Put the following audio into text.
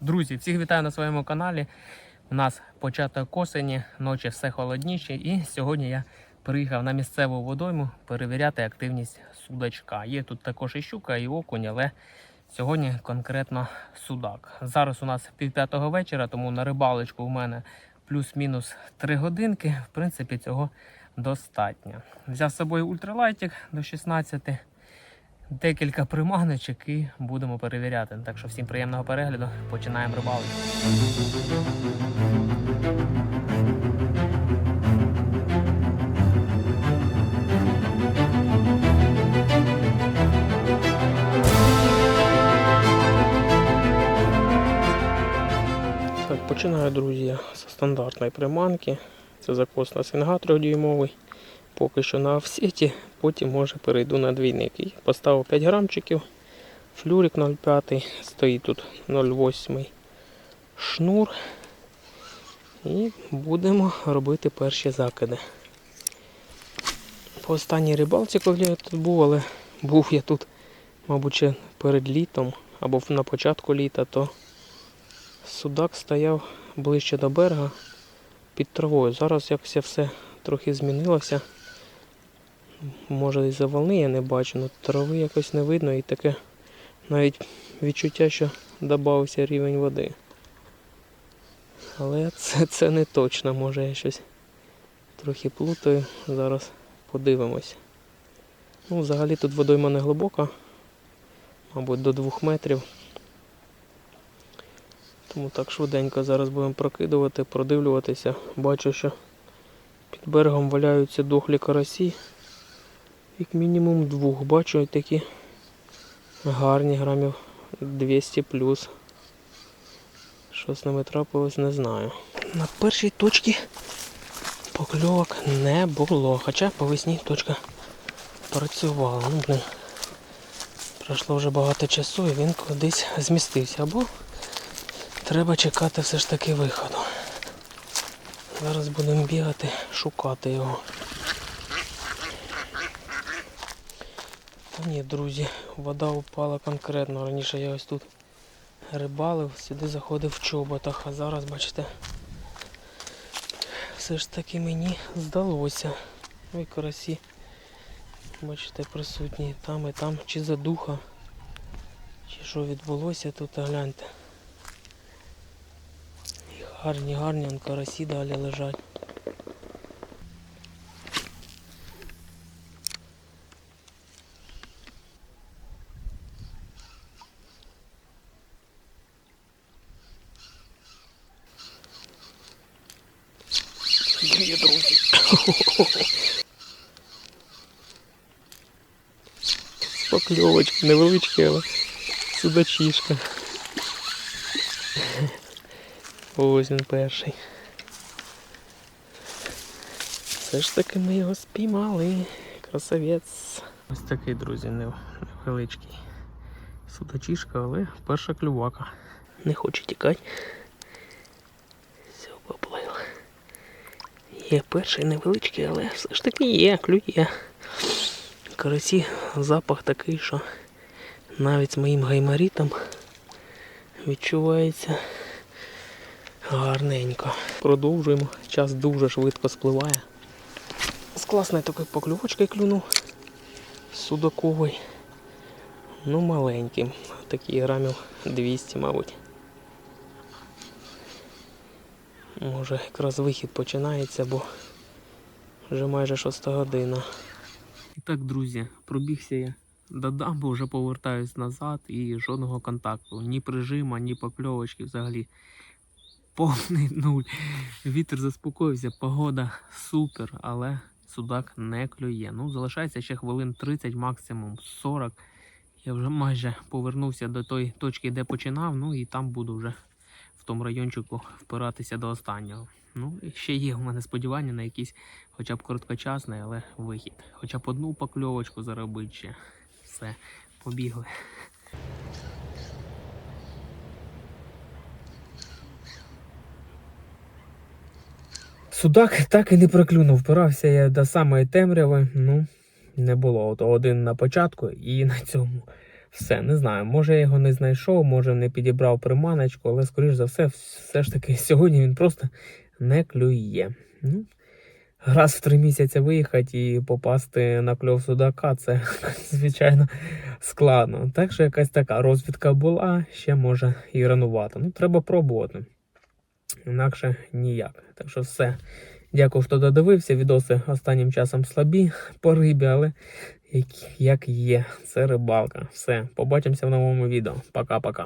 Друзі, всіх вітаю на своєму каналі. У нас початок осені, ночі все холодніше, і сьогодні я приїхав на місцеву водойму перевіряти активність судачка. Є тут також і щука, і окунь, але сьогодні конкретно судак. Зараз у нас півп'ятого вечора, тому на рибалочку у мене плюс-мінус 3 годинки. В принципі, цього достатньо. Взяв з собою ультралайтик до 16 декілька приманочок і будемо перевіряти. Так що всім приємного перегляду. Починаємо рибалку. Починаю, друзі, з стандартної приманки. Це закос на синга 3-дюймовий. Поки що на офсеті, потім може перейду на двійник. Поставив 5 грамчиків. Флюрик 0,5, стоїть тут 0,8 шнур. І будемо робити перші закиди. По останній рибалці, коли я тут був, але був я тут, мабуть, перед літом або на початку літа, то судак стояв ближче до берега під травою. Зараз якось все трохи змінилося. Може із-за волни я не бачу, але трави якось не видно і таке навіть відчуття, що додався рівень води. Але це, це не точно, може я щось трохи плутаю. Зараз подивимось. Ну, взагалі тут водойма не глибока, мабуть, до двох метрів. Тому так швиденько зараз будемо прокидувати, продивлюватися. Бачу, що під берегом валяються дохлі карасі. Як мінімум двох. Бачу такі гарні грамів 200 плюс. Що з ними трапилось, не знаю. На першій точці покльовок не було. Хоча по весні точка працювала. Ну, блин. Пройшло вже багато часу і він кудись змістився. Або треба чекати все ж таки виходу. Зараз будемо бігати, шукати його. Та ні, друзі, вода упала конкретно. Раніше я ось тут рибалив, сюди заходив в чоботах, а зараз, бачите, все ж таки мені здалося. Ой, карасі, бачите, присутні там і там, чи задуха, чи що відбулося тут, гляньте. І гарні, гарні, карасі далі лежать. Є, друзі. Покльовочки, невеличкі, але судачишка. Ось він перший. Все ж таки ми його спіймали. Красавець. Ось такий, друзі, невеличкий. Судачишка, але перша клювака. Не хоче тікати. Все, поплив. Є перший невеличкий, але все ж таки є, клює. Карасі запах такий, що навіть з моїм гаймарітом відчувається гарненько. Продовжуємо. Час дуже швидко спливає. З класною такою покльовочкою клюнув. Судаковий. Ну, маленький. Такий грамів 200, мабуть. Може якраз вихід починається, бо вже майже шоста година. І так, друзі, пробігся я до дамби, вже повертаюсь назад і жодного контакту. Ні прижима, ні покльовочки взагалі. Повний нуль. Вітер заспокоївся, погода супер, але судак не клює. Ну, залишається ще хвилин 30, максимум 40. Я вже майже повернувся до тої точки, де починав, ну і там буду вже тому райончику впиратися до останнього. Ну, ще є в мене сподівання на якийсь хоча б короткочасний, але вихід. Хоча б одну покльовочку заробити ще. Все, побігли. Судак так і не проклюнув. Впирався я до самої темряви. Ну, не було. Ото один на початку і на цьому Все, не знаю. Може я його не знайшов, може не підібрав приманочку, але скоріш за все, все ж таки сьогодні він просто не клює. Ну, раз в три місяці виїхати і попасти на кльов судака, це звичайно складно. Так що якась така розвідка була, ще може і ранувати. Ну, треба пробувати. Інакше ніяк. Так що все. Дякую, що додивився. Відоси останнім часом слабі по рибі, але як є, це рибалка. Все, побачимося в новому відео. Пока-пока.